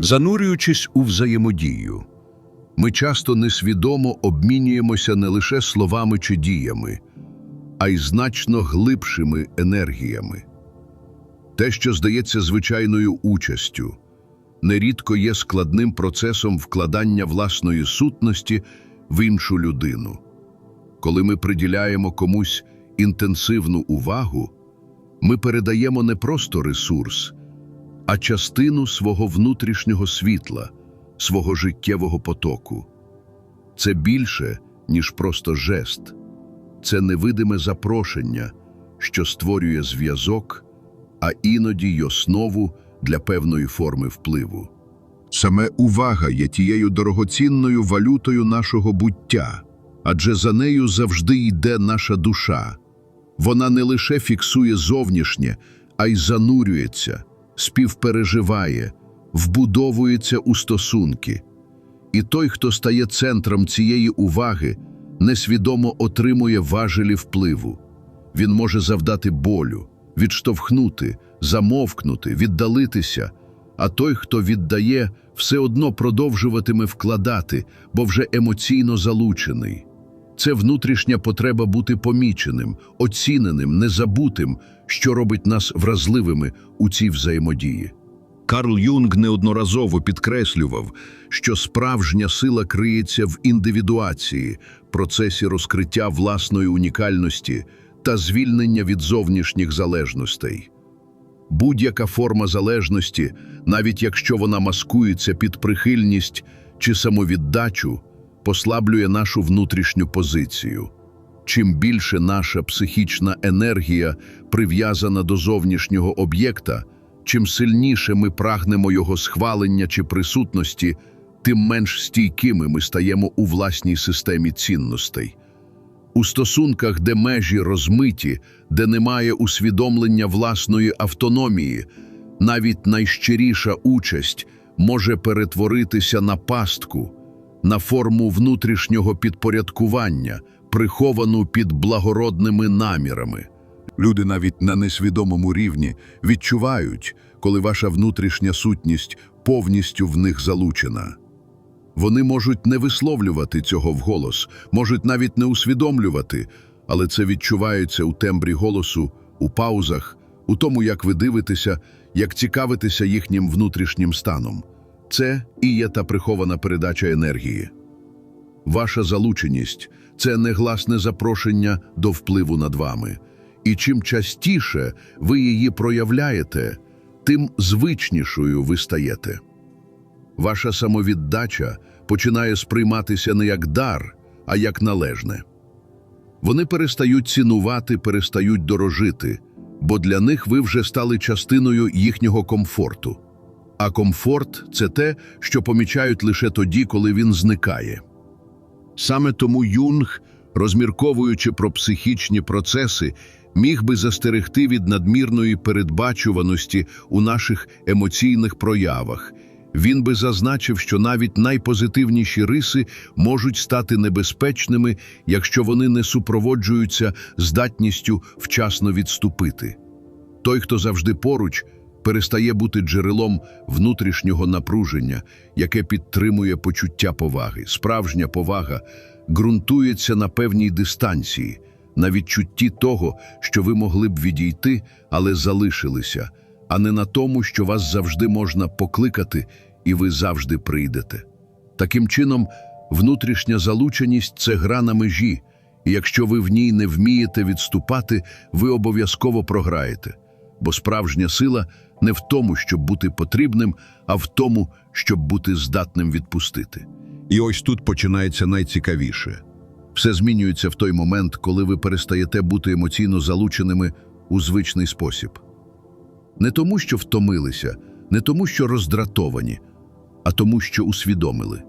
Занурюючись у взаємодію, ми часто несвідомо обмінюємося не лише словами чи діями, а й значно глибшими енергіями. Те, що здається звичайною участю, нерідко є складним процесом вкладання власної сутності в іншу людину. Коли ми приділяємо комусь інтенсивну увагу, ми передаємо не просто ресурс, а частину свого внутрішнього світла, свого життєвого потоку. Це більше, ніж просто жест, це невидиме запрошення, що створює зв'язок, а іноді й основу для певної форми впливу. Саме увага є тією дорогоцінною валютою нашого буття, адже за нею завжди йде наша душа. Вона не лише фіксує зовнішнє, а й занурюється, співпереживає, вбудовується у стосунки. І той, хто стає центром цієї уваги, несвідомо отримує важелі впливу. Він може завдати болю, відштовхнути, замовкнути, віддалитися, а той, хто віддає, все одно продовжуватиме вкладати, бо вже емоційно залучений. Це внутрішня потреба бути поміченим, оціненим, незабутим, що робить нас вразливими у цій взаємодії. Карл Юнг неодноразово підкреслював, що справжня сила криється в індивідуації, процесі розкриття власної унікальності та звільнення від зовнішніх залежностей. Будь-яка форма залежності, навіть якщо вона маскується під прихильність чи самовіддачу, послаблює нашу внутрішню позицію. Чим більше наша психічна енергія прив'язана до зовнішнього об'єкта, чим сильніше ми прагнемо його схвалення чи присутності, тим менш стійкими ми стаємо у власній системі цінностей. У стосунках, де межі розмиті, де немає усвідомлення власної автономії, навіть найщиріша участь може перетворитися на пастку, на форму внутрішнього підпорядкування, приховану під благородними намірами. Люди навіть на несвідомому рівні відчувають, коли ваша внутрішня сутність повністю в них залучена. Вони можуть не висловлювати цього вголос, можуть навіть не усвідомлювати, але це відчувається у тембрі голосу, у паузах, у тому, як ви дивитеся, як цікавитеся їхнім внутрішнім станом. Це і є та прихована передача енергії. Ваша залученість це негласне запрошення до впливу над вами. І чим частіше ви її проявляєте, тим звичнішою ви стаєте. Ваша самовіддача починає сприйматися не як дар, а як належне. Вони перестають цінувати, перестають дорожити, бо для них ви вже стали частиною їхнього комфорту. А комфорт це те, що помічають лише тоді, коли він зникає. Саме тому Юнг, розмірковуючи про психічні процеси, міг би застерегти від надмірної передбачуваності у наших емоційних проявах. Він би зазначив, що навіть найпозитивніші риси можуть стати небезпечними, якщо вони не супроводжуються здатністю вчасно відступити. Той, хто завжди поруч, перестає бути джерелом внутрішнього напруження, яке підтримує почуття поваги. Справжня повага ґрунтується на певній дистанції, на відчутті того, що ви могли б відійти, але залишилися, а не на тому, що вас завжди можна покликати, і ви завжди прийдете. Таким чином, внутрішня залученість це гра на межі, і якщо ви в ній не вмієте відступати, ви обов'язково програєте, бо справжня сила не в тому, щоб бути потрібним, а в тому, щоб бути здатним відпустити. І ось тут починається найцікавіше. Все змінюється в той момент, коли ви перестаєте бути емоційно залученими у звичний спосіб. Не тому, що втомилися, не тому, що роздратовані, а тому, що усвідомили.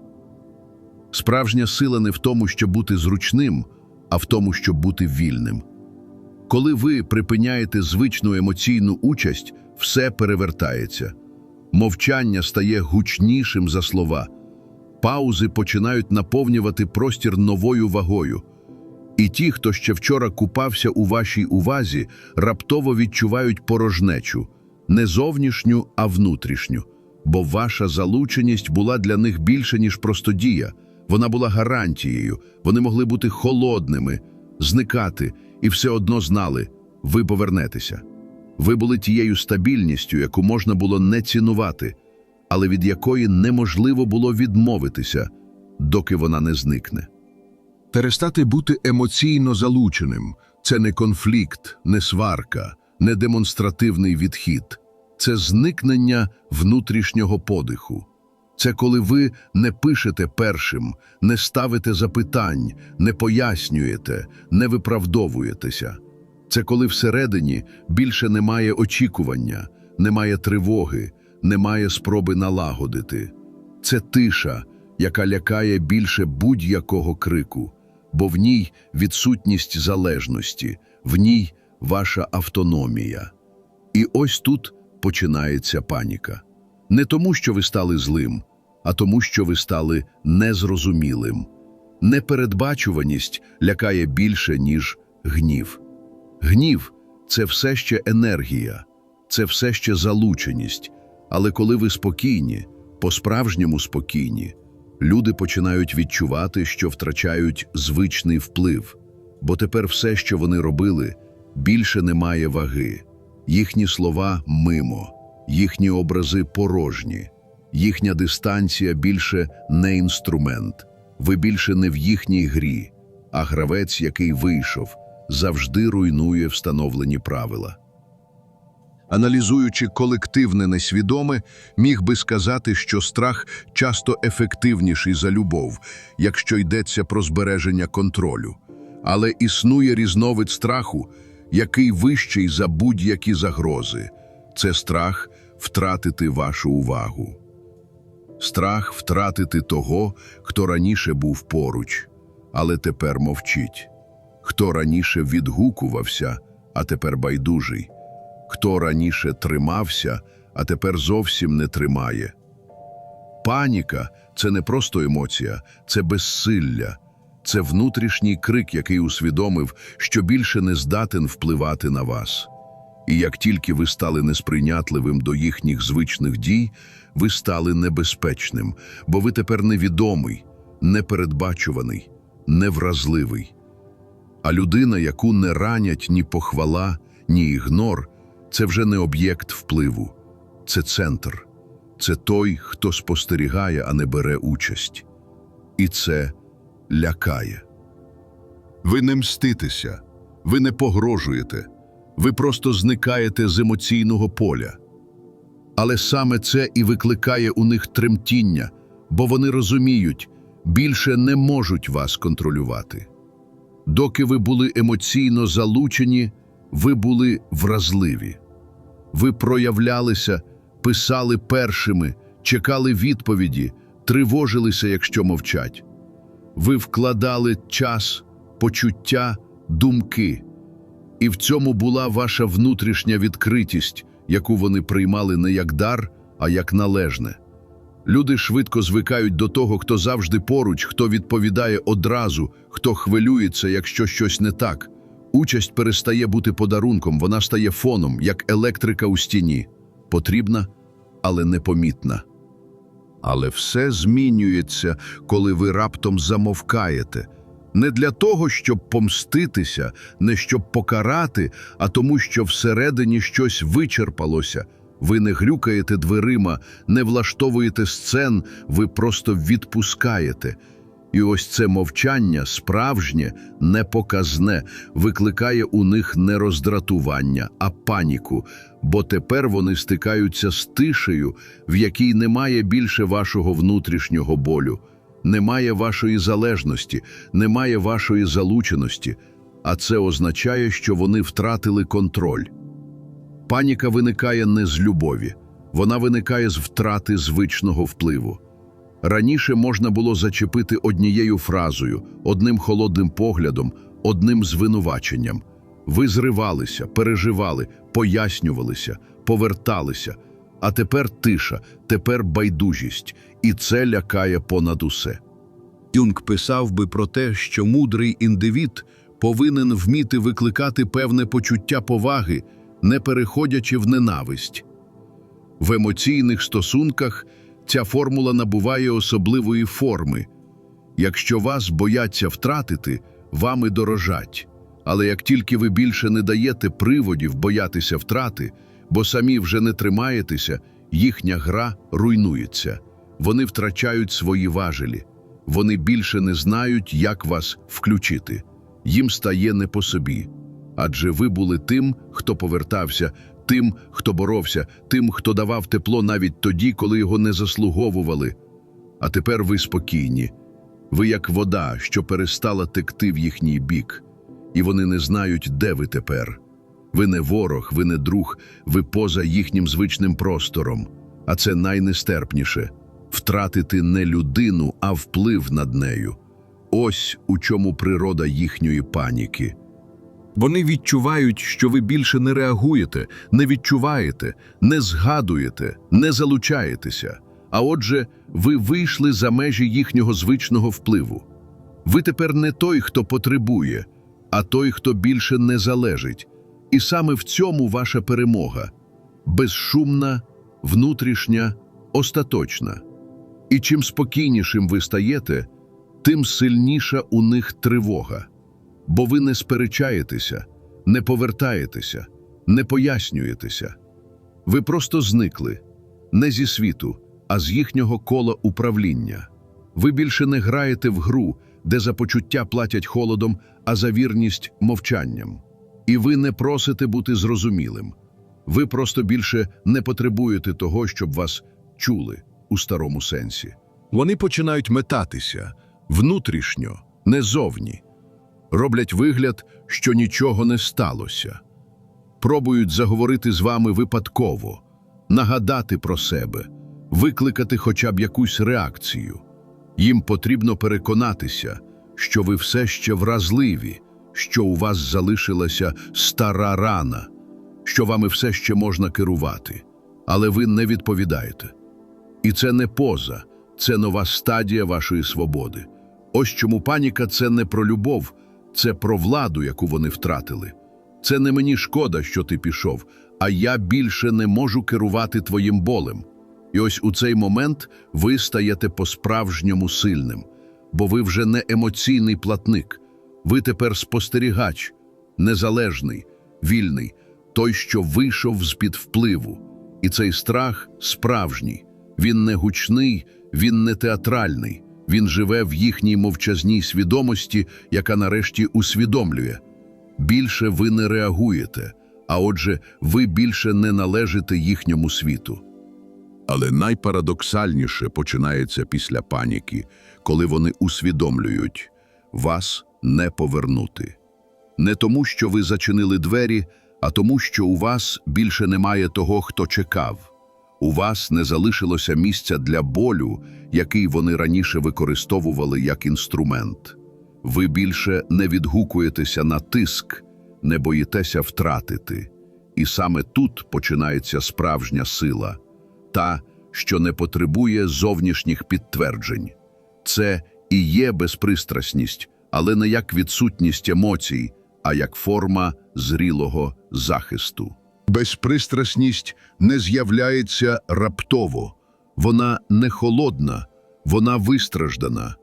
Справжня сила не в тому, щоб бути зручним, а в тому, щоб бути вільним. Коли ви припиняєте звичну емоційну участь, все перевертається. Мовчання стає гучнішим за слова. Паузи починають наповнювати простір новою вагою. І ті, хто ще вчора купався у вашій увазі, раптово відчувають порожнечу, не зовнішню, а внутрішню. бо ваша залученість була для них більше, ніж просто дія. Вона була гарантією, вони могли бути холодними, зникати, і все одно знали, ви повернетеся. Ви були тією стабільністю, яку можна було не цінувати, але від якої неможливо було відмовитися, доки вона не зникне. Перестати бути емоційно залученим це не конфлікт, не сварка, не демонстративний відхід, це зникнення внутрішнього подиху. Це коли ви не пишете першим, не ставите запитань, не пояснюєте, не виправдовуєтеся. Це коли всередині більше немає очікування, немає тривоги, немає спроби налагодити. Це тиша, яка лякає більше будь-якого крику, бо в ній відсутність залежності, в ній ваша автономія. І ось тут починається паніка. Не тому, що ви стали злим, а тому, що ви стали незрозумілим. Непередбачуваність лякає більше, ніж гнів. Гнів це все ще енергія, це все ще залученість. Але коли ви спокійні, по-справжньому спокійні, люди починають відчувати, що втрачають звичний вплив, бо тепер все, що вони робили, більше не має ваги. Їхні слова мимо, їхні образи порожні, їхня дистанція більше не інструмент. Ви більше не в їхній грі, а гравець, який вийшов, завжди руйнує встановлені правила. Аналізуючи колективне несвідоме, міг би сказати, що страх часто ефективніший за любов, якщо йдеться про збереження контролю. Але існує різновид страху, який вищий за будь-які загрози. Це страх втратити вашу увагу. Страх втратити того, хто раніше був поруч, але тепер мовчить. Хто раніше відгукувався, а тепер байдужий. Хто раніше тримався, а тепер зовсім не тримає. Паніка це не просто емоція, це безсилля, це внутрішній крик, який усвідомив, що більше не здатен впливати на вас. І як тільки ви стали несприйнятливим до їхніх звичних дій, ви стали небезпечним, бо ви тепер невідомий, непередбачуваний, невразливий. А людина, яку не ранять ні похвала, ні ігнор, це вже не об'єкт впливу, це центр, це той, хто спостерігає, а не бере участь. І це лякає. Ви не мститеся, ви не погрожуєте, ви просто зникаєте з емоційного поля. Але саме це і викликає у них тремтіння, бо вони розуміють, більше не можуть вас контролювати. Доки ви були емоційно залучені, ви були вразливі. Ви проявлялися, писали першими, чекали відповіді, тривожилися, якщо мовчать. Ви вкладали час, почуття, думки. І в цьому була ваша внутрішня відкритість, яку вони приймали не як дар, а як належне. Люди швидко звикають до того, хто завжди поруч, хто відповідає одразу, хто хвилюється, якщо щось не так. Участь перестає бути подарунком, вона стає фоном, як електрика у стіні. Потрібна, але непомітна. Але все змінюється, коли ви раптом замовкаєте. Не для того, щоб помститися, не щоб покарати, а тому, що всередині щось вичерпалося. Ви не грюкаєте дверима, не влаштовуєте сцен, ви просто відпускаєте. І ось це мовчання, справжнє, непоказне, викликає у них не роздратування, а паніку, бо тепер вони стикаються з тишею, в якій немає більше вашого внутрішнього болю, немає вашої залежності, немає вашої залученості, а це означає, що вони втратили контроль. Паніка виникає не з любові, вона виникає з втрати звичного впливу. Раніше можна було зачепити однією фразою, одним холодним поглядом, одним звинуваченням. Ви зривалися, переживали, пояснювалися, поверталися. А тепер тиша, тепер байдужість, і це лякає понад усе. Юнг писав би про те, що мудрий індивід повинен вміти викликати певне почуття поваги, не переходячи в ненависть. В емоційних стосунках ця формула набуває особливої форми. Якщо вас бояться втратити, вами дорожать. Але як тільки ви більше не даєте приводів боятися втрати, бо самі вже не тримаєтеся, їхня гра руйнується. Вони втрачають свої важелі. Вони більше не знають, як вас включити. Їм стає не по собі. Адже ви були тим, хто повертався, тим, хто боровся, тим, хто давав тепло навіть тоді, коли його не заслуговували. А тепер ви спокійні. Ви як вода, що перестала текти в їхній бік, і вони не знають, де ви тепер. Ви не ворог, ви не друг, ви поза їхнім звичним простором. А це найнестерпніше втратити не людину, а вплив над нею. Ось у чому природа їхньої паніки. Вони відчувають, що ви більше не реагуєте, не відчуваєте, не згадуєте, не залучаєтеся. А отже, ви вийшли за межі їхнього звичного впливу. Ви тепер не той, хто потребує, а той, хто більше не залежить. І саме в цьому ваша перемога безшумна, внутрішня, остаточна. І чим спокійнішим ви стаєте, тим сильніша у них тривога. Бо ви не сперечаєтеся, не повертаєтеся, не пояснюєтеся. Ви просто зникли не зі світу, а з їхнього кола управління. Ви більше не граєте в гру, де за почуття платять холодом, а за вірність мовчанням. І ви не просите бути зрозумілим. Ви просто більше не потребуєте того, щоб вас чули у старому сенсі. Вони починають метатися внутрішньо, не зовні. Роблять вигляд, що нічого не сталося. Пробують заговорити з вами випадково, нагадати про себе, викликати хоча б якусь реакцію. Їм потрібно переконатися, що ви все ще вразливі, що у вас залишилася стара рана, що вами все ще можна керувати, але ви не відповідаєте. І це не поза, це нова стадія вашої свободи. Ось чому паніка це не про любов, це про владу, яку вони втратили. Це не мені шкода, що ти пішов, а я більше не можу керувати твоїм болем. І ось у цей момент ви стаєте по-справжньому сильним, бо ви вже не емоційний платник, ви тепер спостерігач, незалежний, вільний, той, що вийшов з-під впливу. І цей страх справжній. Він не гучний, він не театральний. Він живе в їхній мовчазній свідомості, яка нарешті усвідомлює. Більше ви не реагуєте, а отже, ви більше не належите їхньому світу. Але найпарадоксальніше починається після паніки, коли вони усвідомлюють вас не повернути. Не тому, що ви зачинили двері, а тому, що у вас більше немає того, хто чекав. У вас не залишилося місця для болю, який вони раніше використовували як інструмент. Ви більше не відгукуєтеся на тиск, не боїтеся втратити. І саме тут починається справжня сила, та, що не потребує зовнішніх підтверджень. Це і є безпристрасність, але не як відсутність емоцій, а як форма зрілого захисту. Безпристрасність не з'являється раптово, вона не холодна, вона вистраждана.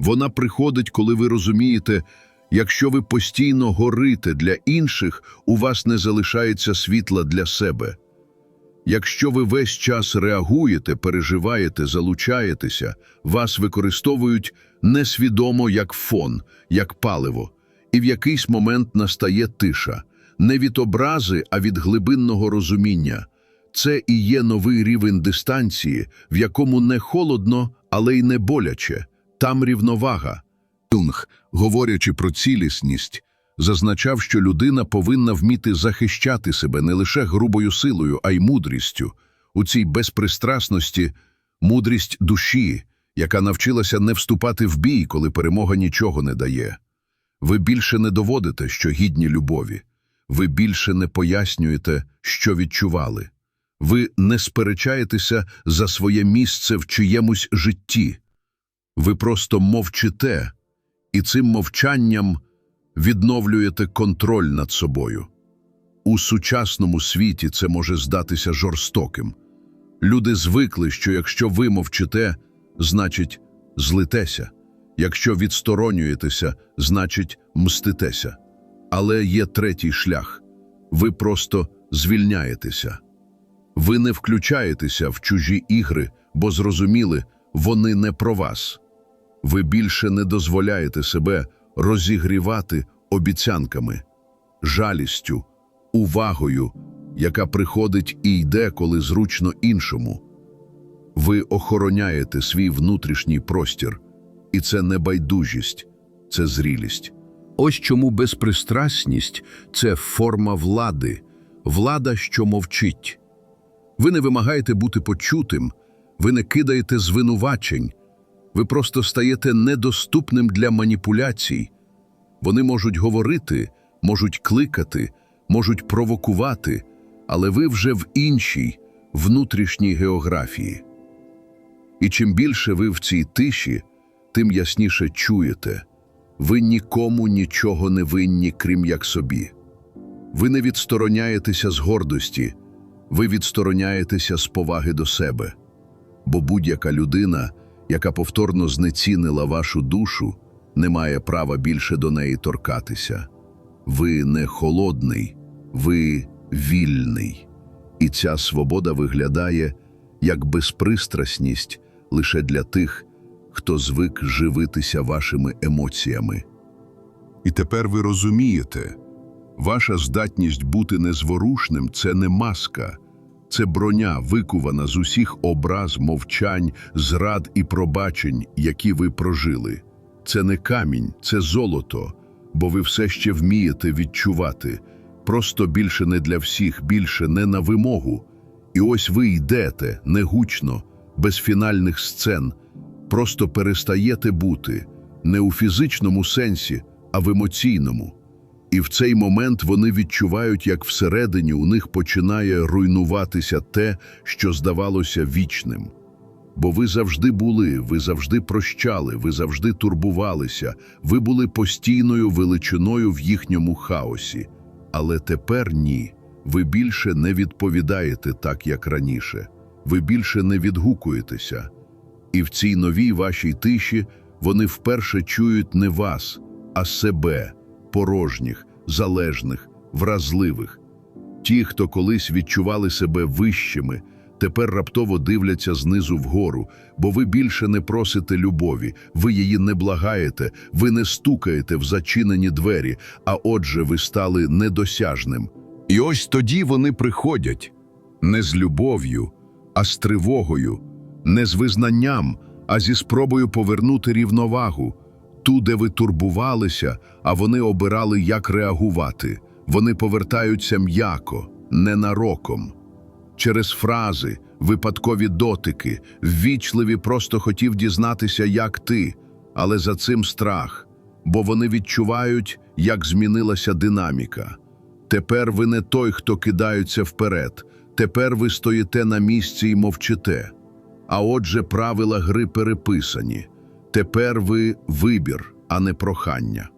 Вона приходить, коли ви розумієте, якщо ви постійно горите для інших, у вас не залишається світла для себе. Якщо ви весь час реагуєте, переживаєте, залучаєтеся, вас використовують несвідомо як фон, як паливо, і в якийсь момент настає тиша не від образи, а від глибинного розуміння. Це і є новий рівень дистанції, в якому не холодно, але й не боляче, там рівновага. Юнг, говорячи про цілісність, зазначав, що людина повинна вміти захищати себе не лише грубою силою, а й мудрістю. У цій безпристрасності мудрість душі, яка навчилася не вступати в бій, коли перемога нічого не дає. Ви більше не доводите, що гідні любові. Ви більше не пояснюєте, що відчували. Ви не сперечаєтеся за своє місце в чиємусь житті. Ви просто мовчите, і цим мовчанням відновлюєте контроль над собою. У сучасному світі це може здатися жорстоким, Люди звикли, що якщо ви мовчите, значить злитеся. Якщо відсторонюєтеся, значить мститеся. Але є третій шлях. Ви просто звільняєтеся. Ви не включаєтеся в чужі ігри, бо зрозуміли, вони не про вас. Ви більше не дозволяєте себе розігрівати обіцянками, жалістю, увагою, яка приходить і йде, коли зручно іншому. Ви охороняєте свій внутрішній простір, і це не байдужість, це зрілість. Ось чому безпристрасність це форма влади, влада, що мовчить. Ви не вимагаєте бути почутим, ви не кидаєте звинувачень, ви просто стаєте недоступним для маніпуляцій. Вони можуть говорити, можуть кликати, можуть провокувати, але ви вже в іншій, внутрішній географії. І чим більше ви в цій тиші, тим ясніше чуєте. Ви нікому нічого не винні, крім як собі. Ви не відстороняєтеся з гордості, ви відстороняєтеся з поваги до себе. Бо будь-яка людина, яка повторно знецінила вашу душу, не має права більше до неї торкатися. Ви не холодний, ви вільний. І ця свобода виглядає як безпристрасність лише для тих, хто звик живитися вашими емоціями. І тепер ви розумієте, ваша здатність бути незворушним це не маска, це броня, викувана з усіх образ, мовчань, зрад і пробачень, які ви прожили. Це не камінь, це золото, бо ви все ще вмієте відчувати. Просто більше не для всіх, більше не на вимогу. І ось ви йдете негучно, без фінальних сцен, просто перестаєте бути не у фізичному сенсі, а в емоційному. І в цей момент вони відчувають, як всередині у них починає руйнуватися те, що здавалося вічним. Бо ви завжди були, ви завжди прощали, ви завжди турбувалися, ви були постійною величиною в їхньому хаосі. Але тепер ні, ви більше не відповідаєте так, як раніше, ви більше не відгукуєтеся. І в цій новій вашій тиші вони вперше чують не вас, а себе, порожніх, залежних, вразливих. Ті, хто колись відчували себе вищими, тепер раптово дивляться знизу вгору, бо ви більше не просите любові, ви її не благаєте, ви не стукаєте в зачинені двері, а отже, ви стали недосяжним. І ось тоді вони приходять не з любов'ю, а з тривогою, не з визнанням, а зі спробою повернути рівновагу. Ту, де ви турбувалися, а вони обирали, як реагувати. Вони повертаються м'яко, ненароком. Через фрази, випадкові дотики, ввічливі просто хотів дізнатися, як ти, але за цим страх, бо вони відчувають, як змінилася динаміка. Тепер ви не той, хто кидається вперед, тепер ви стоїте на місці і мовчите. А отже, правила гри переписані. Тепер ви вибір, а не прохання.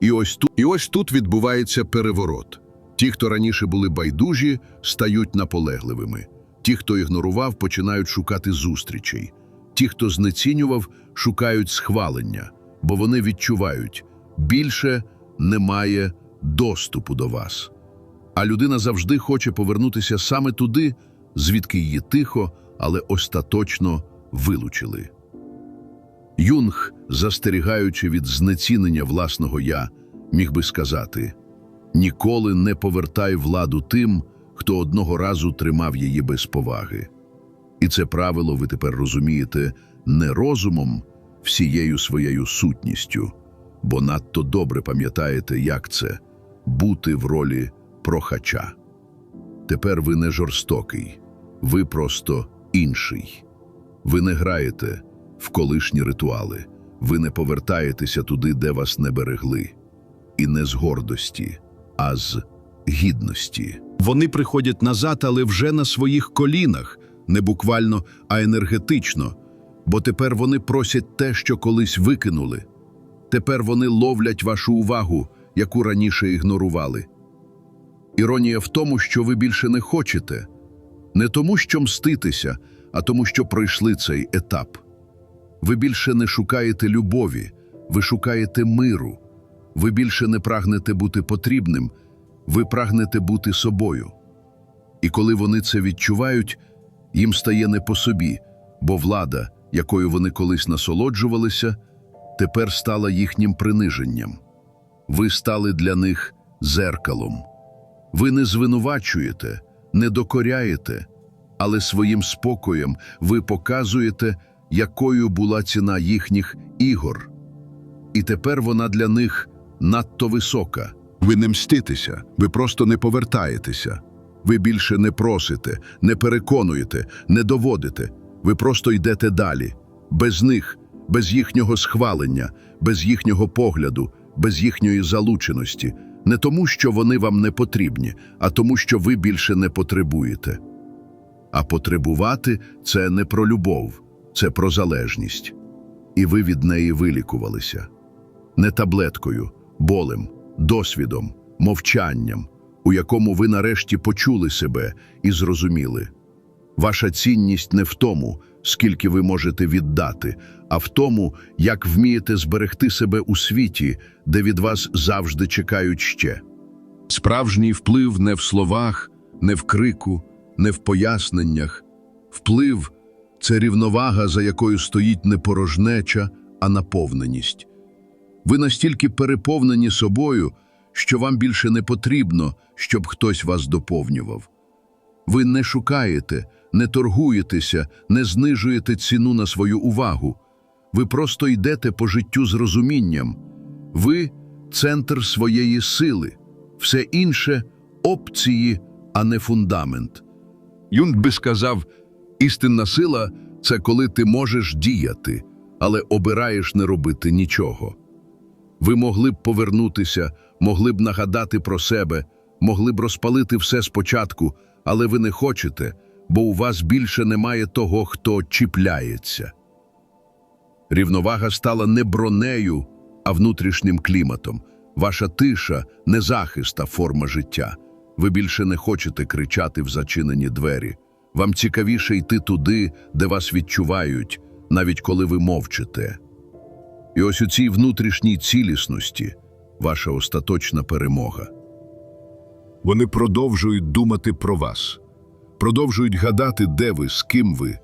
І ось тут, і ось тут відбувається переворот. Ті, хто раніше були байдужі, стають наполегливими. Ті, хто ігнорував, починають шукати зустрічей. Ті, хто знецінював, шукають схвалення, бо вони відчувають більше немає доступу до вас. А людина завжди хоче повернутися саме туди, звідки її тихо, але остаточно вилучили. Юнг, застерігаючи від знецінення власного я, міг би сказати: ніколи не повертай владу тим, хто одного разу тримав її без поваги. І це правило ви тепер розумієте не розумом, всією своєю сутністю, бо надто добре пам'ятаєте, як це бути в ролі прохача. Тепер ви не жорстокий, ви просто інший. Ви не граєте в колишні ритуали, ви не повертаєтеся туди, де вас не берегли. І не з гордості, а з гідності. Вони приходять назад, але вже на своїх колінах, не буквально, а енергетично, бо тепер вони просять те, що колись викинули. Тепер вони ловлять вашу увагу, яку раніше ігнорували. Іронія в тому, що ви більше не хочете, Не тому, що мститися, а тому, що пройшли цей етап. Ви більше не шукаєте любові, ви шукаєте миру. Ви більше не прагнете бути потрібним, ви прагнете бути собою. І коли вони це відчувають, їм стає не по собі, бо влада, якою вони колись насолоджувалися, тепер стала їхнім приниженням. Ви стали для них зеркалом. Ви не звинувачуєте, не докоряєте, але своїм спокоєм ви показуєте, якою була ціна їхніх ігор. І тепер вона для них надто висока. Ви не мститеся, ви просто не повертаєтеся. Ви більше не просите, не переконуєте, не доводите. Ви просто йдете далі, без них, без їхнього схвалення, без їхнього погляду, без їхньої залученості. Не тому, що вони вам не потрібні, а тому, що ви більше не потребуєте. А потребувати це не про любов, це про залежність. І ви від неї вилікувалися. Не таблеткою, болем, досвідом, мовчанням, у якому ви нарешті почули себе і зрозуміли. Ваша цінність не в тому, скільки ви можете віддати, а в тому, як вмієте зберегти себе у світі, де від вас завжди чекають ще. Справжній вплив не в словах, не в крику, не в поясненнях. Вплив це рівновага, за якою стоїть не порожнеча, а наповненість. Ви настільки переповнені собою, що вам більше не потрібно, щоб хтось вас доповнював. Ви не шукаєте, не торгуєтеся, не знижуєте ціну на свою увагу. Ви просто йдете по життю з розумінням. Ви центр своєї сили, все інше опції, а не фундамент. Юнг би сказав, істинна сила це коли ти можеш діяти, але обираєш не робити нічого. Ви могли б повернутися, могли б нагадати про себе, могли б розпалити все спочатку, але ви не хочете, бо у вас більше немає того, хто чіпляється. Рівновага стала не бронею, а внутрішнім кліматом. Ваша тиша не захист, а форма життя. Ви більше не хочете кричати в зачинені двері. Вам цікавіше йти туди, де вас відчувають, навіть коли ви мовчите. І ось у цій внутрішній цілісності ваша остаточна перемога. Вони продовжують думати про вас, продовжують гадати, де ви, з ким ви,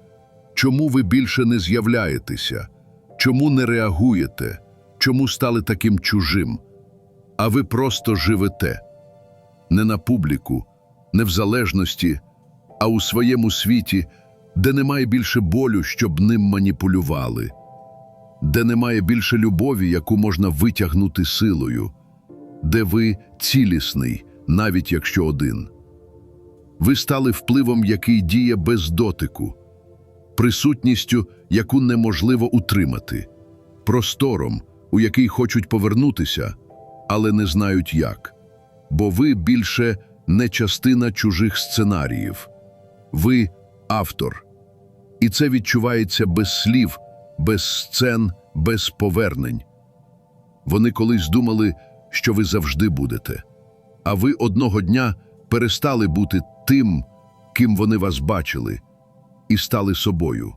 чому ви більше не з'являєтеся, чому не реагуєте, чому стали таким чужим, а ви просто живете не на публіку, не в залежності, а у своєму світі, де немає більше болю, щоб ним маніпулювали де немає більше любові, яку можна витягнути силою, де ви цілісний, навіть якщо один. Ви стали впливом, який діє без дотику, присутністю, яку неможливо утримати, простором, у який хочуть повернутися, але не знають як. Бо ви більше не частина чужих сценаріїв, ви автор. І це відчувається без слів, без сцен, без повернень. Вони колись думали, що ви завжди будете, а ви одного дня перестали бути тим, ким вони вас бачили, і стали собою.